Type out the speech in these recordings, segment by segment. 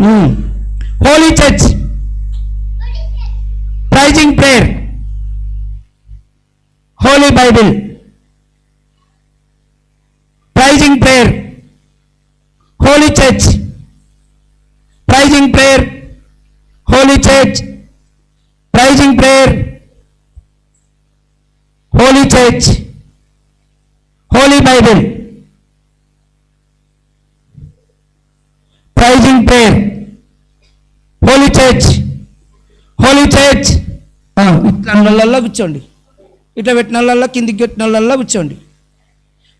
Holy church praising prayer holy Bible praising prayer holy church praising prayer holy church praising prayer holy church holy Bible praising prayer holy church holy church ఇట్లా నల్లల్లో కూర్చోండి. ఇట్లా పెట్టిన నల్లల్లో కిందికి పెట్టిన కూర్చోండి.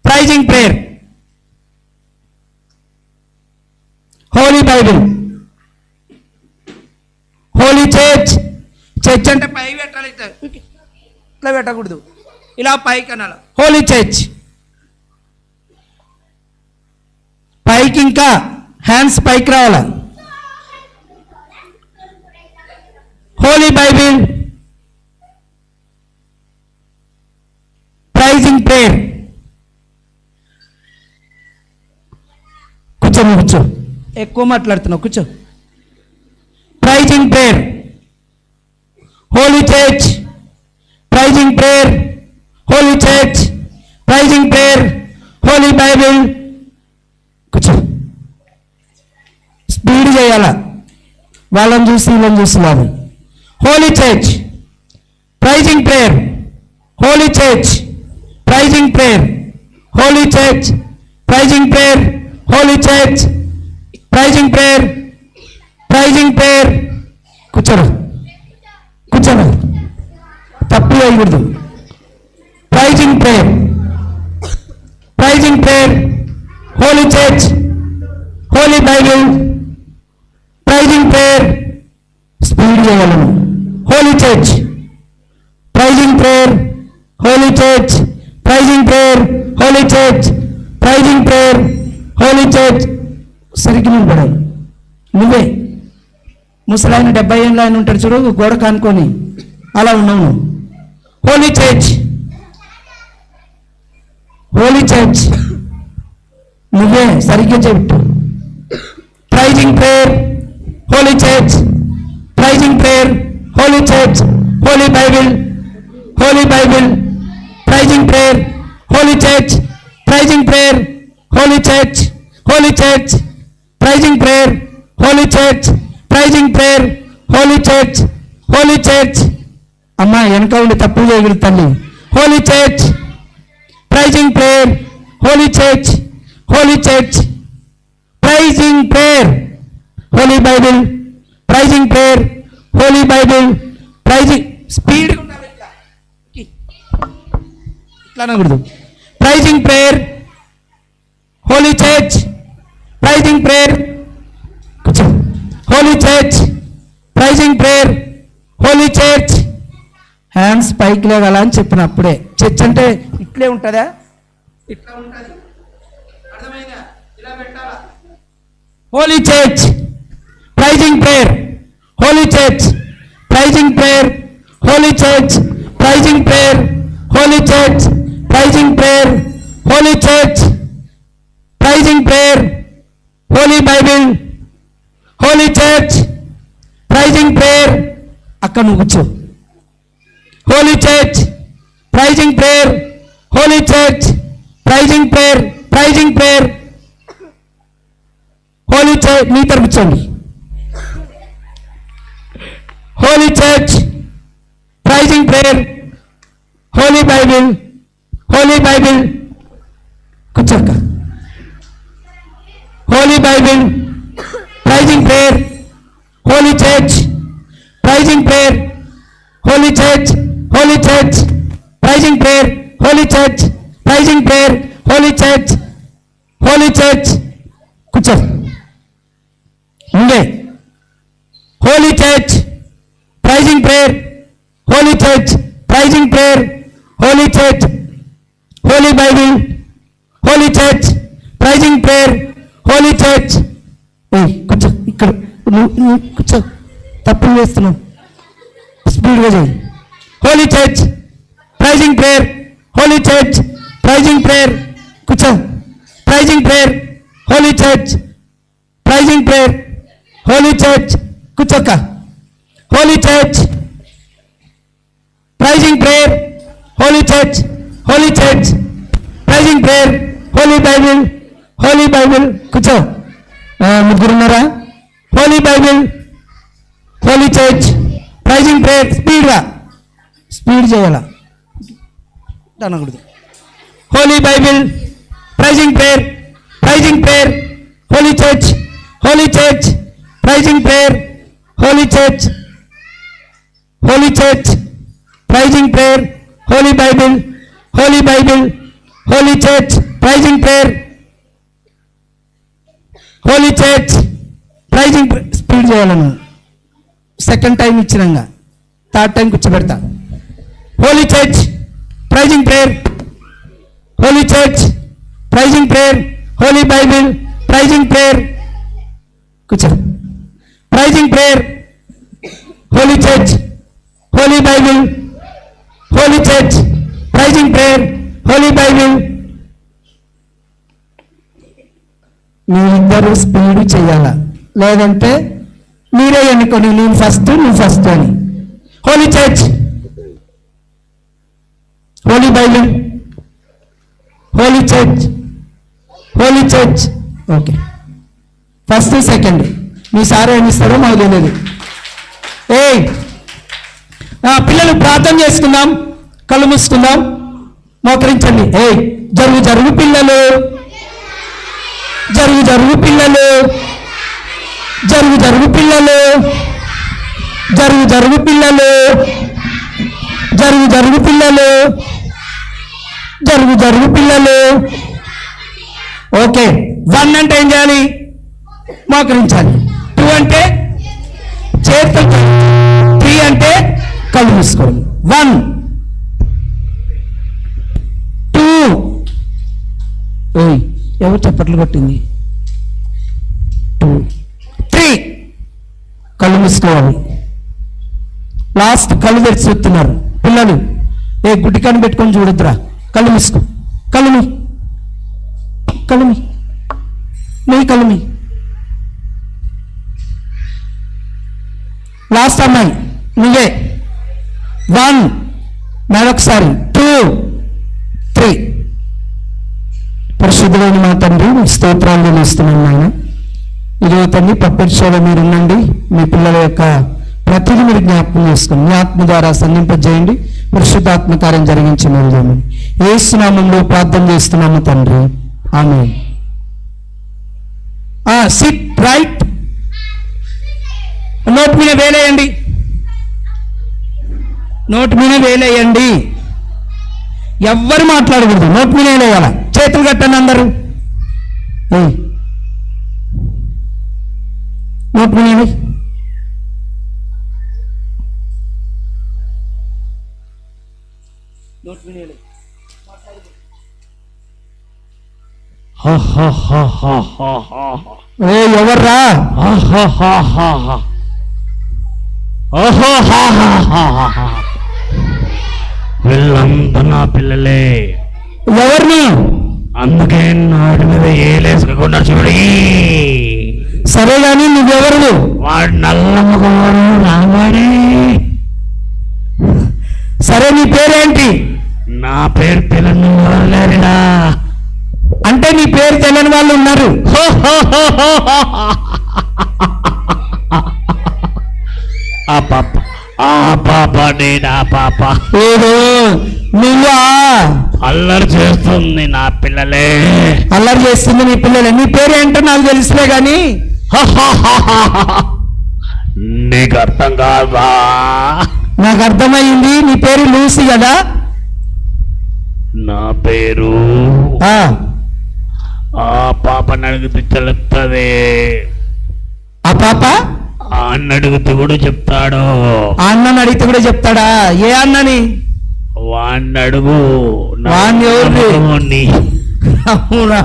Praising prayer holy Bible holy church church అంటే పై పెట్టాలి ఇట్లా. ఇట్లా పెట్టకూడదు. ఇలా పైకి అనాలి. హోలీ చర్చ్ పైకి ఇంకా హ్యాండ్స్ పైకి రావాలి? హోలీ బైబిల్ ప్రైజింగ్ ప్రేయర్ కూర్చో కూర్చో. ఎక్కువ మాట్లాడుతున్నావు కూర్చో. Praising prayer holy church praising prayer holy church praising prayer holy Bible కూర్చో. స్పీడ్ చేయాల? వాళ్ళని చూసి వీళ్ళని చూసి holy church praising prayer holy church praising prayer holy church praising prayer holy church praising prayer praising prayer కూర్చోరు కూర్చోరు తప్పు వేయకూడదు praising prayer praising prayer holy church holy Bible praising prayer speed చేయగలను holy church praising prayer holy church praising prayer holy church praising prayer holy church సరిగ్గా నిలబడాలి నువ్వే. ముసలాయన డెబ్బై ఏళ్ళు ఆయన ఉంటాడు చూడు గోడ కానుకొని. అలా ఉన్నావు హోలీ చర్చ్ హోలీ చర్చ్ నువ్వే సరిగ్గా చెప్పు praising prayer holy church praising prayer holy church holy Bible holy Bible praising prayer holy church praising prayer holy church holy church praising prayer holy church praising prayer holy church holy church అమ్మా వెనక ఉండి తప్పులు చేయగలుగుతాను holy church praising prayer holy church holy church praising prayer holy Bible praising prayer holy Bible praising speed ఇట్లా. అనకూడదు. Praising prayer holy church praising prayer holy church praising prayer పైకి లేగాల అని చెప్పిన అప్పుడే. చర్చ్ అంటే ఇట్లే ఉంటుందా? ఇట్లా ఉంటుంది. అర్థమైందా? ఇలా పెట్టాలా? Holy church praising prayer holy church praising prayer holy church praising prayer holy church praising prayer holy church praising prayer holy Bible holy church praising prayer అక్కడ నువ్వు కూర్చో. holy church praising prayer holy church praising prayer praising prayer holy church మీ తరపు కూర్చోండి holy church praising prayer holy bible holy bible నువ్వు కూర్చో. తప్పులు చేస్తున్నావు. స్పీడ్గా చేయి. Holy church praising prayer holy church praising prayer చేయాల? అనకూడదు holy Bible praising prayer praising prayer holy church holy church praising prayer holy church holy church praising prayer holy Bible holy Bible holy church praising prayer holy church praising speed చేయాలను second time ఇచ్చినాక third time కూర్చోబెడతా. Holy church praising prayer holy church praising prayer holy Bible praising prayer కూర్చో. Praising prayer holy church holy Bible holy church praising prayer holy Bible మీరిద్దరు speed చేయాల? లేదంటే మీరే ఎన్నుకొని నేను first నువ్వు first అని. Holy church holy Bible holy church holy church okay first second మీ sir ఏమి ఇస్తారో మాకు తెలియదు. ఏయ్! పిల్లలు ప్రార్థన చేసుకుందాం కళ్ళు మూసుకుందాం మోకరించండి. ఏయ్! జరుగు జరుగు పిల్లలు. జరుగు జరుగు పిల్లలు. జరుగు జరుగు పిల్లలు. జరుగు జరుగు పిల్లలు. జరుగు జరుగు పిల్లలు. జరుగు జరుగు పిల్లలు. ఓకే వన్ అంటే ఏం చేయాలి? మోకరించాలి. టూ అంటే చేతులు త్రీ అంటే కళ్ళు మూసుకోవాలి. వన్. టూ. ఎవరు చప్పట్లు కొట్టింది? టూ. త్రీ. కళ్ళు మూసుకోవాలి. లాస్ట్ కళ్ళు తెరిచి చూస్తున్నారు. పిల్లలు ఏ గుడ్డి కన్ను పెట్టుకొని చూడొద్దురా. కళ్ళు మూసుకో. కళ్ళు మీ కళ్ళు మీ మీ కళ్ళు మీ లాస్ట్ అమ్మాయి. నువ్వే. వన్ మరొకసారి. టూ త్రీ పరిశుద్ధులైన మా తండ్రి మీ స్తోత్రాలు ఇస్తున్నాను నాయన. ఇదిగో తండ్రి పప్పెట్ మీరు ఉండండి. మీ పిల్లల యొక్క ప్రతిదీ మీరు జ్ఞాపకం చేసుకుని మీ ఆత్మ ద్వారా సంధింపజేయండి. పరిశుద్ధాత్మ కార్యం జరిగించి మేము ఏ స్నామంలో ప్రార్థన చేస్తున్నాము తండ్రి. ఆమె సిట్ రైట్ నోటి మీద వేలేయండి. నోటి మీద వేలేయండి. ఎవ్వరు మాట్లాడకూడదు. నోటి మీద వేలేయాల? చేతులు కట్టండి అందరూ. నోటి మీద ఏ ఎవర్రా? వీళ్ళంతా నా పిల్లలే. ఎవరిని అందుకే నాటి మీద ఏలేసుకోకుండా చూడి. సరే గాని నువ్వెవరు వాడు నల్లమ్మకోడు రావాడే సరే నీ పేరేంటి? నా పేరు పిల్లలు వదలలేరురా అంటే నీ పేరు తెలియని వాళ్ళు ఉన్నారు ఆ పాప ఆ పాప నేను పాప ఓహో నువ్వా అల్లరి చేస్తుంది నా పిల్లలే అల్లరి చేస్తుంది నీ పిల్లలు నీ పేరు ఏంటో నాకు తెలుసులే గాని నీకు అర్థం కాదా నాకు అర్థమైంది నీ పేరు లూసి కదా పేరు ఆ, పాపని అడిగితే చెప్తుంది ఆ పాప? అన్న అడిగితే కూడా చెప్తాడు. అన్నని అడిగితే కూడా చెప్తాడా? ఏ అన్నని? వాణ్ణి అడుగు. వాణ్ణి ఎవరిని? అవునా?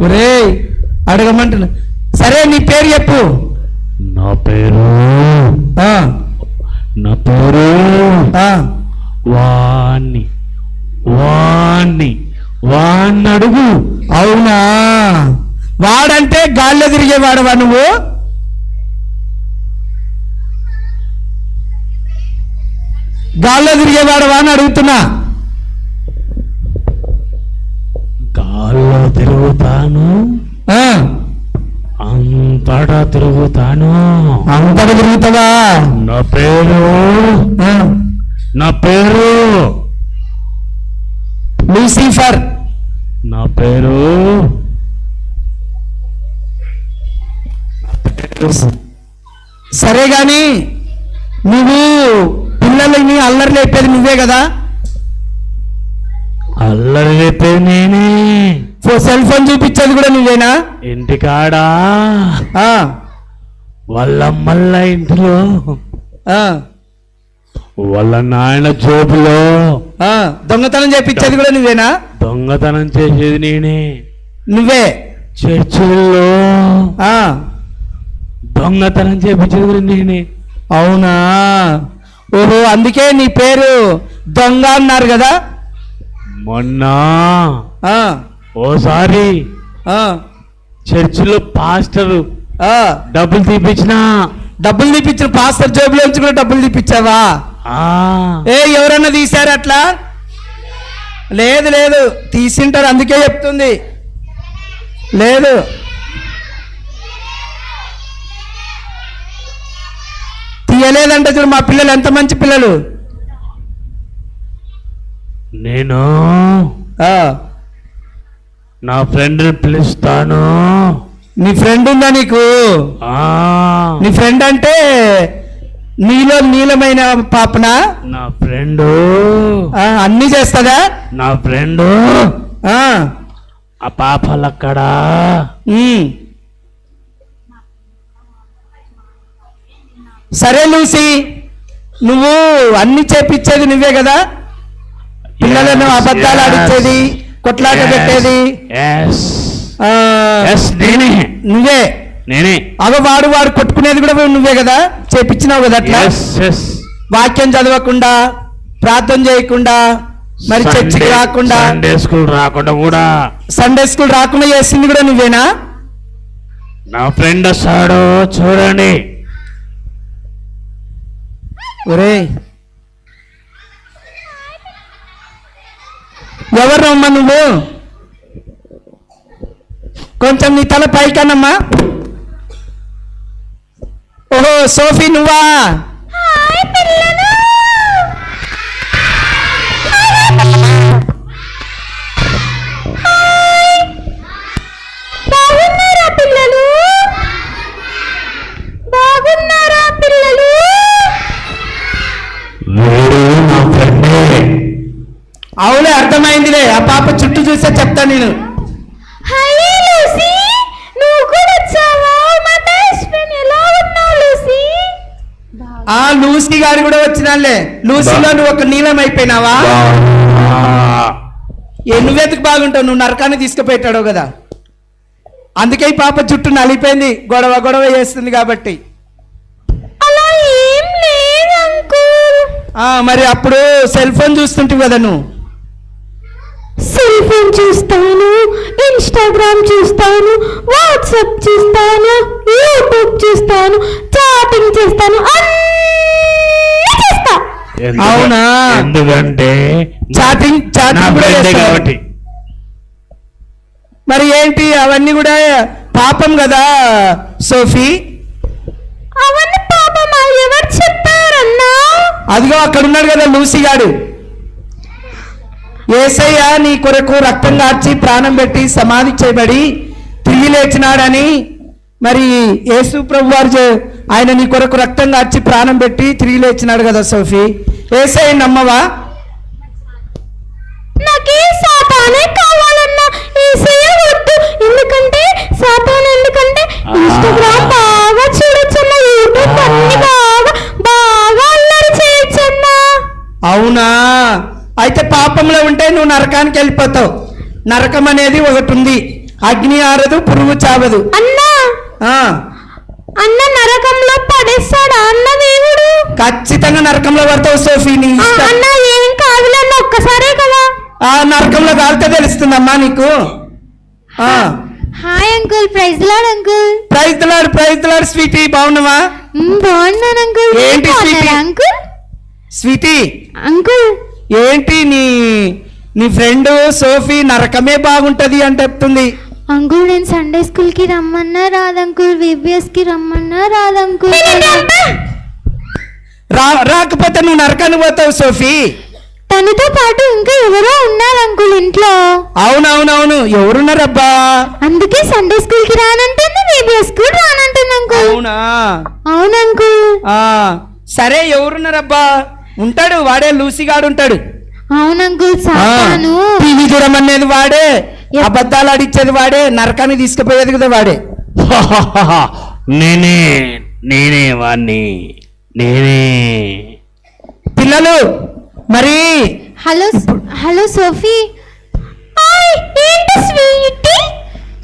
ఒరే అడగమంటున్నా. సరే నీ పేరు చెప్పు. నా పేరు? ఆ, నా పేరు? వాణ్ణి. వాణ్ణి. వాణ్ణి అడుగు అవునా? వాడంటే గాల్లో తిరిగేవాడవా నువ్వు? గాల్లో తిరిగేవాడవా అని అడుగుతున్నా. గాల్లో తిరుగుతాను. అంతటా తిరుగుతాను. అంతటా తిరుగుతావా? నా పేరు. నా పేరు. లూసిఫర్ నా పేరు సరే గాని నువ్వు పిల్లలని అల్లరి లేపేది నువ్వే కదా? అల్లరి చెప్పేది నేనే. సెల్ ఫోన్ చూపించేది కూడా నువ్వేనా? ఇంటికాడా? ఆ, వాళ్ళ మల్ల ఇంటిలో వాళ్ళ నాయన జోబులో. దొంగతనం చేపించేది కూడా నువ్వేనా? దొంగతనం చేసేది నేనే. నువ్వే? చర్చిల్లో దొంగతనం చేపించేది కూడా నేనే. అవునా? ఓహో అందుకే నీ పేరు దొంగ అన్నారు కదా? మొన్న ఓసారి చర్చిలో పాస్టర్ ఆ. డబ్బులు తీపిచ్చిన. డబ్బులు తీపిచ్చిన పాస్టర్ జేబులోంచి కూడా డబ్బులు తీపిచ్చావా? ఏ ఎవరన్నా తీశారు అట్లా? లేదు లేదు. తీసింటారు అందుకే చెప్తుంది. లేదు. తీయలేదంటే చూడు మా పిల్లలు ఎంత మంచి పిల్లలు? నేను ఆ, నా ఫ్రెండ్ని పిలుస్తాను. నీ ఫ్రెండ్ ఉందా నీకు? ఆ, నీ ఫ్రెండ్ అంటే నీలో నీలమైన పాపన? నా ఫ్రెండు. అన్నీ చేస్తుందా నా ఫ్రెండు. ఆ, పాపలక్కడా. సరే లూసి నువ్వు అన్ని చేపించేది నువ్వే కదా? పిల్లలను అబద్ధాలు ఆడించేది కొట్లాట పెట్టేది? నువ్వే. నేనే. అవ వాడు వాడు కొట్టుకునేది కూడా నువ్వే కదా? చేపించినావు కదా అట్లా? వాక్యం చదవకుండా ప్రార్థన చేయకుండా మరి చర్చికి రాకుండా సండే స్కూల్ రాకుండా కూడా. సండే స్కూల్ రాకుండా చేసింది కూడా నువ్వేనా? నా ఫ్రెండ్ వస్తాడు చూడండి. ఒరే. ఎవరినమ్మా నువ్వు? కొంచెం నీ తల పైకనమ్మా ఓహో సోఫీ నువ్వా? అవులే అర్థమైందిలే. ఆ పాప చుట్టూ చూస్తే చెప్తా నేను హాయ్ లూసీ నువ్వు కూడా వచ్చావా మా బెస్ట్ ఫ్రెండ్ ఎలా ఉన్నావు లూసీ ఆ లూసీ గారు కూడా వచ్చినాలే లూసీలో నువ్వు ఒక నీలం అయిపోయినావా నువ్వెందుకు బాగుంటావు? నువ్వు నరకాన్ని తీసుకుపెట్టాడు కదా. అందుకే పాప చుట్టూ నలిపోయింది. గొడవ గొడవ చేస్తుంది కాబట్టి. మరి అప్పుడు సెల్ ఫోన్ చూస్తుంటావు కదా నువ్వు? సెల్ ఫోన్ చూస్తాను ఇన్స్టాగ్రామ్ చూస్తాను వాట్సాప్ చూస్తాను యూట్యూబ్ చూస్తాను చాటింగ్ చేస్తాను అన్నీ అవునా? ఎందుకంటే చాటింగ్ కూడా? కాబట్టి. మరి ఏంటి? అవన్నీ కూడా పాపం కదా సోఫీ? అవన్నీ పాపమా? ఎవరు చెప్పారన్నా? అదిగో అక్కడ ఉన్నాడు కదా లూసీ గాడు. ఏసయ్య నీ కొరకు రక్తం కార్చి ప్రాణం పెట్టి సమాధి చేయబడి తిరిగి లేచినాడని మరి యేసు ప్రభు వారు ఆయన నీ కొరకు రక్తం కార్చి ప్రాణం పెట్టి తిరిగి లేచినాడు కదా సోఫీ. ఏసయ్య నమ్మవా? నాకే సాతానే కావాలన్నా ఏసయ్య వద్దు. ఎందుకంటే సాతాన్ ఎందుకంటే ఇన్స్టాగ్రామ్ బాగా చూడొచ్చన్నా యూట్యూబ్ అన్ని బాగా బాగా అల్లరి చేయొచ్చన్నా అవునా? అయితే పాపంలో ఉంటే నువ్వు నరకానికి వెళ్ళిపోతావు. నరకం అనేది ఒకటి ఉంది. అగ్ని ఆరదు పురుగు చావదు. అన్నా! ఆ. అన్న నరకంలో పడేస్తాడా అన్న దేవుడు? ఖచ్చితంగా నరకంలో పడతావు సోఫీ నీ ఆ, ఇష్టం అన్న ఏం కాదులే అన్న ఒక్కసారే కదా. ఆ నరకంలో కాలితే తెలుస్తుందమ్మా నీకు. ఆ. Hi uncle praise Lord uncle. Praise Lord praise Lord sweetie బాగున్నావా? బాగున్నాను అంకుల్. ఏంటి స్వీటీ? అంకుల్? స్వీటీ? అంకుల్. ఏంటి నీ నీ ఫ్రెండ్ సోఫీ నరకమే బాగుంటది అని చెప్తుంది. అంకుల్ నేను సండే స్కూల్కి రమ్మన్నా రాదంకుల్ విబిఎస్కి రమ్మన్నా రాదంకుల్. రా రాకపోతే నువ్వు నరకాన్ని పోతావు సోఫీ. తనతో పాటు ఇంకా ఎవరో ఉన్నారు అంకుల్ ఇంట్లో. అవునవునవును ఎవరున్నారబ్బా? అందుకే సండే స్కూల్కి రానంటుంది విబిఎస్కి రానంటుంది అంకుల్. అవునా? అవును అంకుల్ ఆ సరే ఎవరున్నారబ్బా? ఉంటాడు వాడే లూసిగాడు ఉంటాడు. అవును అంకుల్ సాతాను. టీవీ చూడమనేది వాడే. అబద్ధాలు ఆడిచ్చేది వాడే నరకాన్ని తీసుకుపోయేది కదా వాడే. నేనే నేనే వాణ్ణి నేనే. పిల్లలు మరి హలో హలో సోఫీ.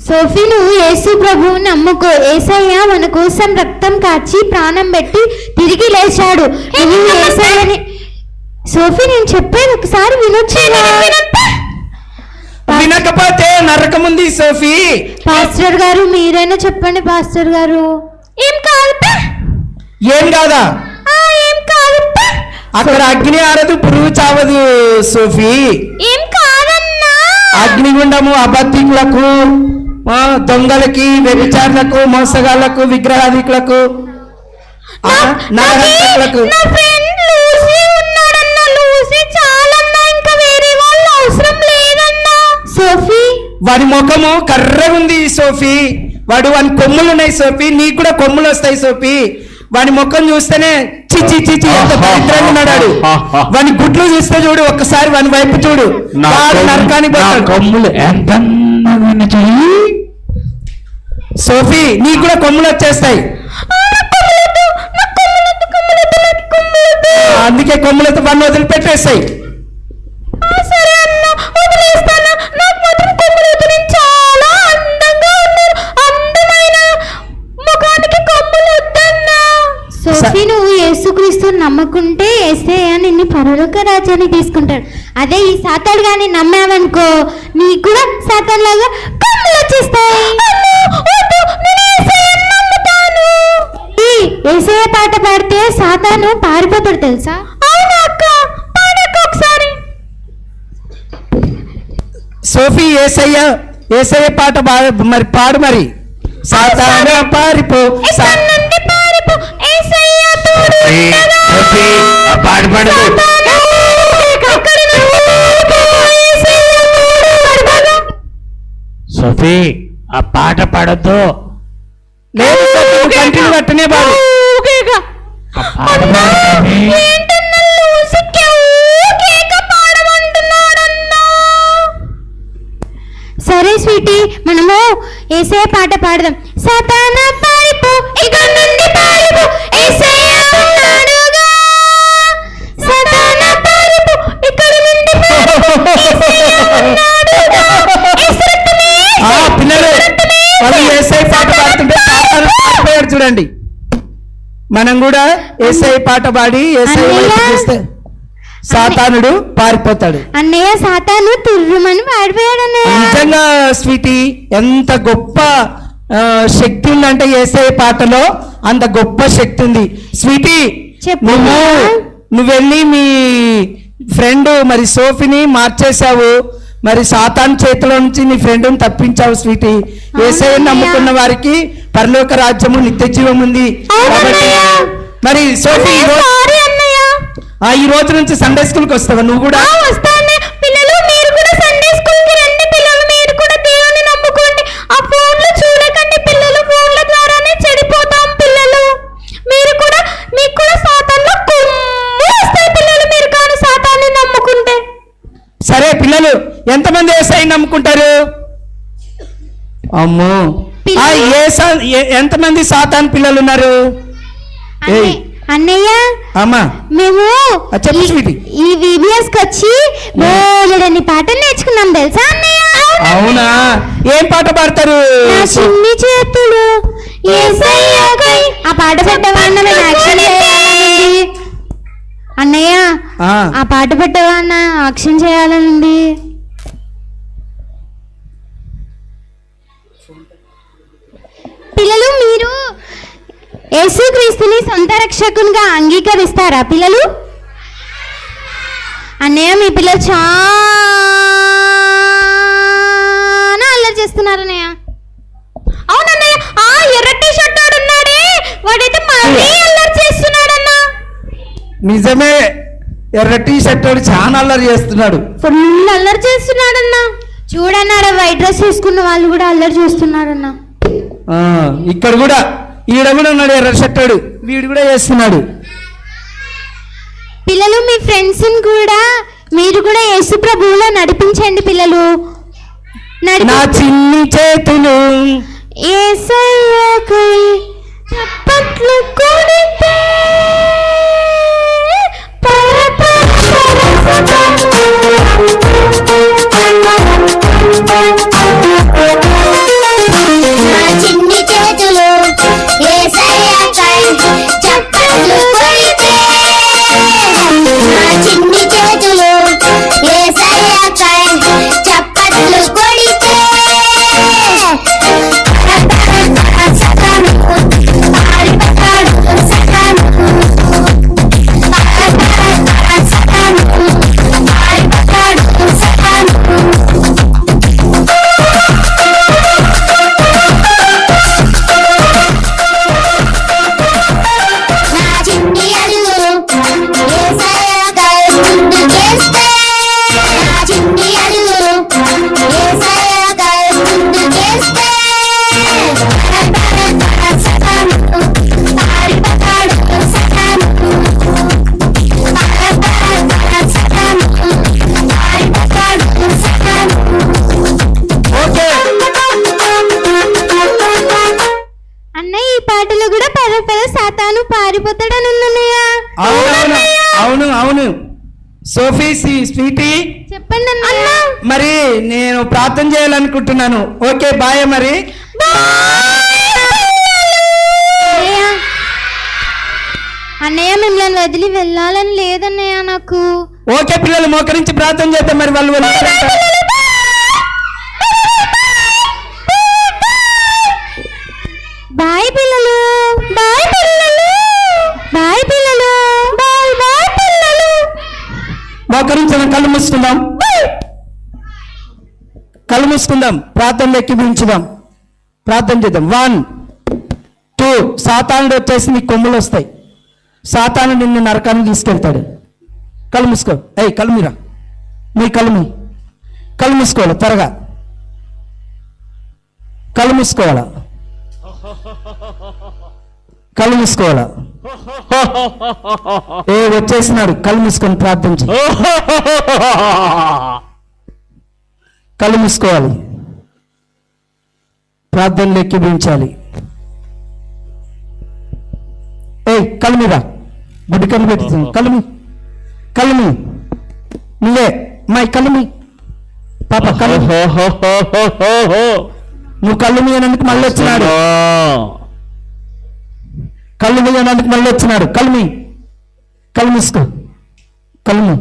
సోఫీ నువ్వు యేసు ప్రభువు నమ్ముకో. ఏసయ్య మన కోసం రక్తం కాచి ప్రాణం పెట్టి తిరిగి లేచాడు. నువ్వు సోఫీ నేను చెప్పేది ఒకసారి వినొచ్చు వినకపోతే నరకం ఉంది సోఫీ. పాస్టర్ గారు మీరైనా చెప్పండి పాస్టర్ గారు. ఏం కాదు ఏం కాదా? ఏం కాదు అక్కడ అగ్ని ఆరదు పురుగు చావదు సోఫీ. ఏం కాదన్నా? అగ్నిగుండము అబద్ధికులకు ఆ, దొంగలకి వ్యభిచారులకు మోసగాళ్ళకు విగ్రహాధికులకు ఆ, నరహంతకులకు సోఫీ? వాడి ముఖము కర్రగా ఉంది సోఫీ. వాడు వాని కొమ్ములు ఉన్నాయి సోఫీ. నీకు కూడా కొమ్ములు వస్తాయి సోఫీ. వాడి ముఖం చూస్తేనే చిచి చిచి ఎంత ఉన్నాడు వాని గుడ్లు చూస్తే చూడు ఒక్కసారి వాని వైపు చూడు. వాడు నరకానికి పోతాడు. కొమ్ములు ఎంత అందంగా ఉన్నాయి. సోఫీ నీకు కూడా కొమ్ములు వచ్చేస్తాయి. అందుకే కొమ్ములతో వాడిని వదిలిపెట్టేస్తాయి సోఫీ నువ్వు యేసుక్రీస్తు నమ్మకుంటే ఏసయ్య నిన్ను పరలోక రాజ్యాన్ని తీసుకుంటాడు. అదే ఈ సాతాడు గాని నమ్మావనుకో నీకు కూడా సాతాన్ లాగా కొమ్ములు వచ్చేస్తాయి ఏసయ్య పాట పాడితే సాతాను పారిపోతాడు తెలుసా? సోఫీ ఏసయ్య ఏసయ్య పాట మరి పాడు మరి. సాతాన పారిపో. తోడు ఏ, సోఫీ, ఆ పాట పాడద్దు. లేదు కంటిన్యూ పాడు ఆ పాట పాడద్దు. సరే స్వీటీ మనము ఏసే పాట పాడదాం. సతాన పారిపో వాళ్ళు ఏసై పాట పాడుతుంటే పారిపోయాడు చూడండి. మనం కూడా ఏసై పాట పాడి ఏసై. చూస్తే సాతానుడు పారిపోతాడు. అన్నయ్య సాతాను తుర్రుమని అన్నయ్య నిజంగా స్వీటీ ఎంత గొప్ప శక్తి ఉందంటే ఏసఐ పాటలో అంత గొప్ప శక్తి ఉంది. స్వీటీ నువ్వు అన్నయ్య. నువ్వు వెళ్ళి మీ ఫ్రెండ్ మరి సోఫీని మార్చేశావు. మరి సాతాన్ చేతిలో నుంచి నీ ఫ్రెండ్ని తప్పించావు స్వీటీ. ఏసఐ. నమ్ముకున్న వారికి పరలోక రాజ్యము నిత్య జీవం ఉంది. కాబట్టి. మరి సోఫీ ఈ రోజు- సారీ అన్నయ్య? ఆ, ఈ రోజు నుంచి సండే స్కూల్కి వస్తావా? నువ్వు కూడా? ఎంతమంది ఏసఐ నమ్ముకుంటారు? అమ్మో. ఆ, పిల్లలు- ఏ సా- ఏ- ఎంతమంది సాతాన్ పిల్లలు ఉన్నారు అన్నయ్య ఏయ్. అన్నయ్య అమ్మా. మేము ఆ, చెప్పు ఈ- స్వీటీ. ఈ విబిఎస్కి వచ్చి బోలెడన్ని పాటలు నేర్చుకున్నాం తెలుసా అన్నయ్య? అవునా? ఏం పాట పాడతారు? నా చిన్ని చేతులు ఆ పాట పెట్టవా అన్న మేము యాక్షన్ అన్నయ్య ఆ, ఆ పాట పెట్టవా అన్న యాక్షన్ చేయాలనుంది. పిల్లలు మీరు యేసుక్రీస్తుని సొంత రక్షకునిగా అంగీకరిస్తారా పిల్లలు? అన్నయ్య మీ పిల్లలు చాలా అల్లరి చేస్తున్నారు అన్నయ్య. అవునన్నయ్య ఆ ఎర్ర టీ షర్ట్ ఉన్నాడే. వాడైతే మరీ అల్లరి చేస్తున్నాడన్నా. నిజమే ఎర్ర టీ షర్ట్ వాడు చాలా అల్లరి చేస్తున్నాడు. ఫుల్ అల్లరి చేస్తున్నాడన్నా. చూడన్నాడు వైట్ డ్రెస్ వేసుకున్న వాళ్ళు కూడా అల్లరి చేస్తున్నారన్నా. ఇక్కడ కూడా ఈడ కూడా ఉన్నాడు ఎర్ర షర్ట్ వాడు కూడా చేస్తున్నాడు పిల్లలు మీ ఫ్రెండ్స్ కూడా మీరు కూడా యేసు ప్రభువులో నడిపించండి పిల్లలు. నా చిన్ని చేతులు యేసయ్యకై చప్పట్లు కొడితే నా స్వీటీ? చెప్పండి మరి నేను ప్రార్థన చేయాలనుకుంటున్నాను. ఓకే బాయ్ మరి. అన్నయ్య! అన్నయ్య మిమ్మల్ని వదిలి వెళ్ళాలని లేదన్నయ్య నాకు. ఓకే పిల్లలు మోకరించి ప్రార్థన చేద్దాం మరి వాళ్ళు మోకరించిన కళ్ళు మూసుకుందాం. కళ్ళు మూసుకుందాం. ప్రార్థనలు ఎక్కిపించుదాం ప్రార్థన చేద్దాం. వన్ టూ సాతానుడు వచ్చేసి నీ కొమ్ములు వస్తాయి. సాతాను నిన్ను నరకాన్ని తీసుకెళ్తాడు. కళ్ళు మూసుకో. ఏయ్ కలుమిరా మీ కలుమి కళ్ళు మూసుకోవాలి త్వరగా. కళ్ళు మూసుకోవాలా? కళ్ళు మూసుకోవాలా? ఏ వచ్చేసినాడు. కళ్ళు మూసుకొని ప్రార్థన కళ్ళు మూసుకోవాలి. ప్రార్థనలు ఎక్కిపించాలి ఏయ్ కళ్ళు మీద గుడ్డి కళ్ళు పెట్టుతుంది కళ్ళు మీ కళ్ళు మీ నువ్వే. మా కళ్ళు మీ పాప కళ్ళు నువ్వు కళ్ళు మీయనందుకు మళ్ళీ వచ్చినాడు కళ్ళు మీయనందుకు మళ్ళీ వచ్చినాడు కళ్ళు మీ కళ్ళు మూసుకో. కళ్ళు మీ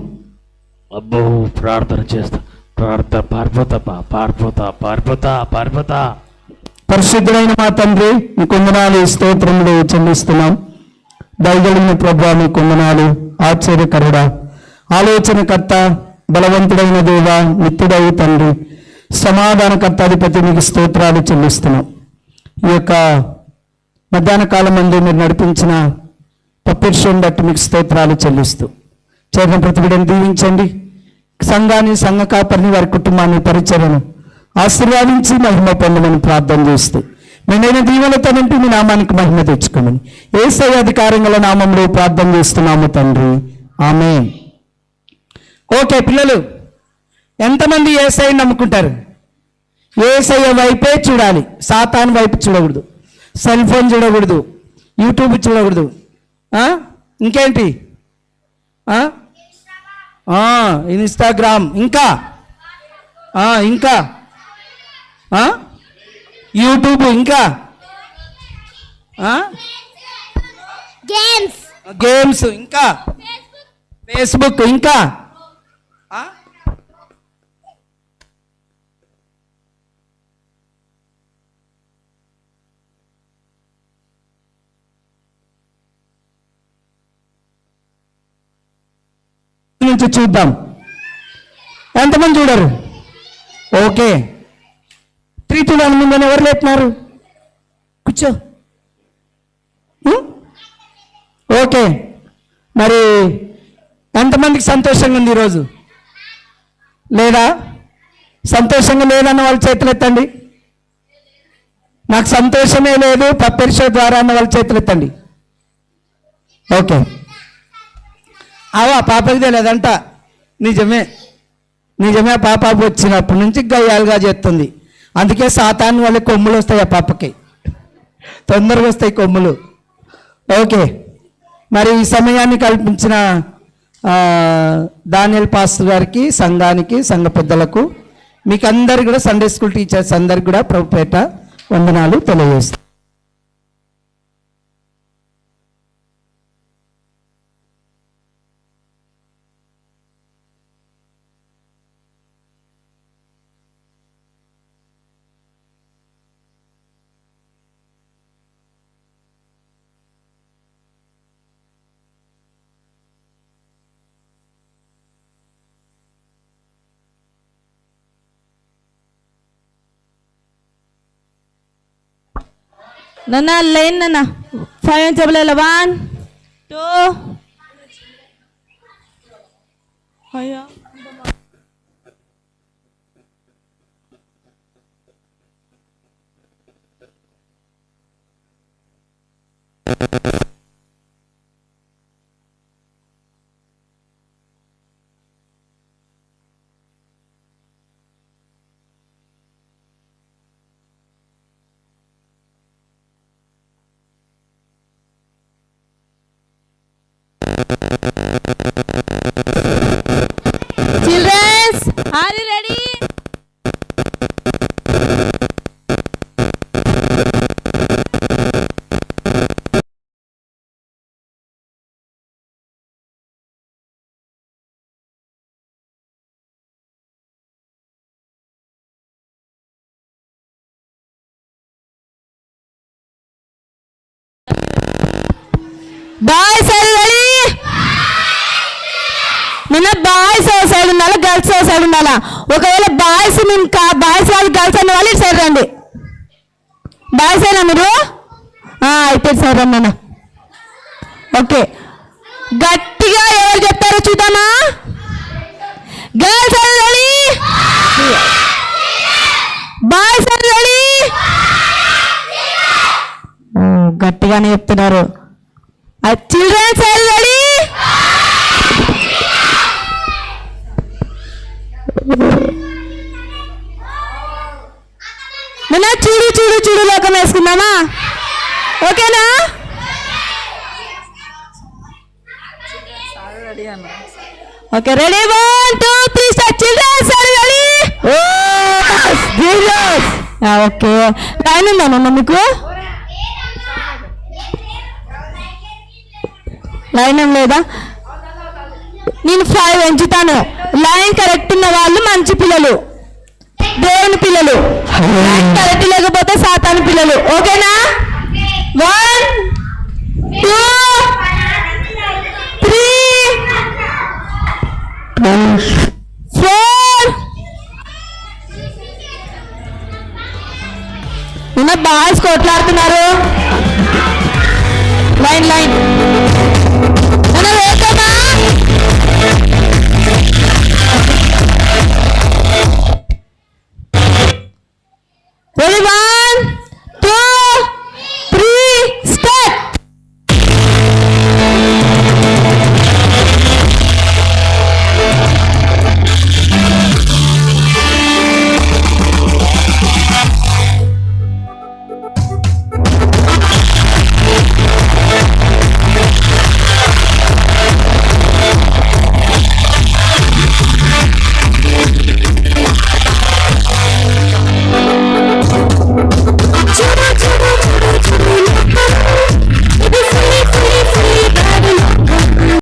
అబ్బో ప్రార్థన చేస్తా. ప్రార్థన పారిపోతా పా- పారిపోతా పారిపోతా పారిపోతా పరిశుద్ధుడైన మా తండ్రి మీ కొందనాలు స్తోత్రములు చెల్లిస్తున్నాం. దయగలిగిన ప్రభా మీ కొందనాలు ఆశ్చర్యకరుడా ఆలోచనకర్త బలవంతుడైన దేవ నిత్యుడై తండ్రి సమాధానకర్త అధిపతి మీకు స్తోత్రాలు చెల్లిస్తున్నాం. ఈ యొక్క మధ్యాహ్న కాలం మందు మీరు నడిపించిన పప్పిర్షం బట్టి మీకు స్తోత్రాలు చెల్లిస్తూ. చేరిన ప్రతి దీవించండి. సంఘాన్ని సంఘ కాపరిని వారి కుటుంబాన్ని పరిచయను ఆశీర్వాదించి మహిమ పొందమని ప్రార్థన చేస్తూ. మేనైన దీవెనతో నింపి మీ నామానికి మహిమ తెచ్చుకోమని ఏసై అధికారంగల నామంలో ప్రార్థన చేస్తున్నాము తండ్రి. ఆమె ఓకే పిల్లలు ఎంతమంది ఏసఐ నమ్ముకుంటారు? ఏసయ్య వైపే చూడాలి సాతాన్ వైపు చూడకూడదు. సెల్ ఫోన్ చూడకూడదు. యూట్యూబ్ చూడకూడదు? ఇంకేంటి? ఇన్స్టాగ్రామ్. ఇంకా? ఇంకా? ఆ? యూట్యూబ్ ఇంకా? గేమ్స్. ఇంకా? ఫేస్బుక్ ఇంకా? నుంచి చూద్దాం. ఎంతమంది చూడరు? ఓకే. త్రీ టూ వన్ ముందని ఎవరు లేపినారు కూర్చో. ఓకే. మరి ఎంతమందికి సంతోషంగా ఉంది ఈరోజు? లేదా? సంతోషంగా లేదన్న వాళ్ళ చేతులు ఎత్తండి నాకు సంతోషమే లేదు పప్పెరిషో ద్వారా అన్న వాళ్ళ చేతులు ఎత్తండి ఓకే. అవా పాపకి తెలియదంట. నిజమే. నిజమే పాప వచ్చినప్పటి నుంచి గయ్యాలుగా చేస్తుంది. అందుకే సాతాన్ని వాళ్ళ కొమ్ములు వస్తాయి ఆ పాపకి. తొందరగా వస్తాయి కొమ్ములు. ఓకే. మరి ఈ సమయాన్ని కల్పించిన దానియల్ పాస్టర్ గారికి సంఘానికి సంఘ పెద్దలకు మీకు అందరికి కూడా సండే స్కూల్ టీచర్స్ అందరికి కూడా ప్రభుపేట వందనాలు తెలియజేస్తాను నాన్న లైన్ నాన్న ఫైవ్ అని చెప్పలేదు వన్ టూ అయ్యా చిల్డ్రన్స్ బాయ్స్ ఆర్ నిన్న బాయ్స్ ఓ సైడ్ ఉండాలా గర్ల్స్ ఓ సైడ్ ఉండాలా? ఒకవేళ బాయ్స్ మేము కా బాయ్స్ వాళ్ళు గర్ల్స్ అన్న వాళ్ళు ఇటు సైడ్ రండి. బాయ్స్ అయినా మీరు? అయితే సైడ్ రండి అన్న ఓకే. గట్టిగా ఎవరు చెప్తారో చూద్దామా? గర్ల్స్ ఆర్ బాయ్స్ ఆర్ గట్టిగానే చెప్తున్నారు. చిల్డ్రన్స్ ఆర్ రెడీ నిన్న చూడు చూడు చూడు లోకం వేసుకుందామా? ఓకేనా? Okay ready? One two three start childrens are ready okay. Line ఉందామమ్మ మీకు? లైన్ లేదా? నేను ఫైవ్ పెంచుతాను లైన్ కరెక్ట్ ఉన్న వాళ్ళు మంచి పిల్లలు. దేవుని పిల్లలు. లైన్ కరెక్ట్ లేకపోతే సాతాను పిల్లలు. ఓకేనా? వన్ టూ త్రీ ఫోర్ నిన్న బాయ్స్ కొట్లాడుతున్నారు. Line line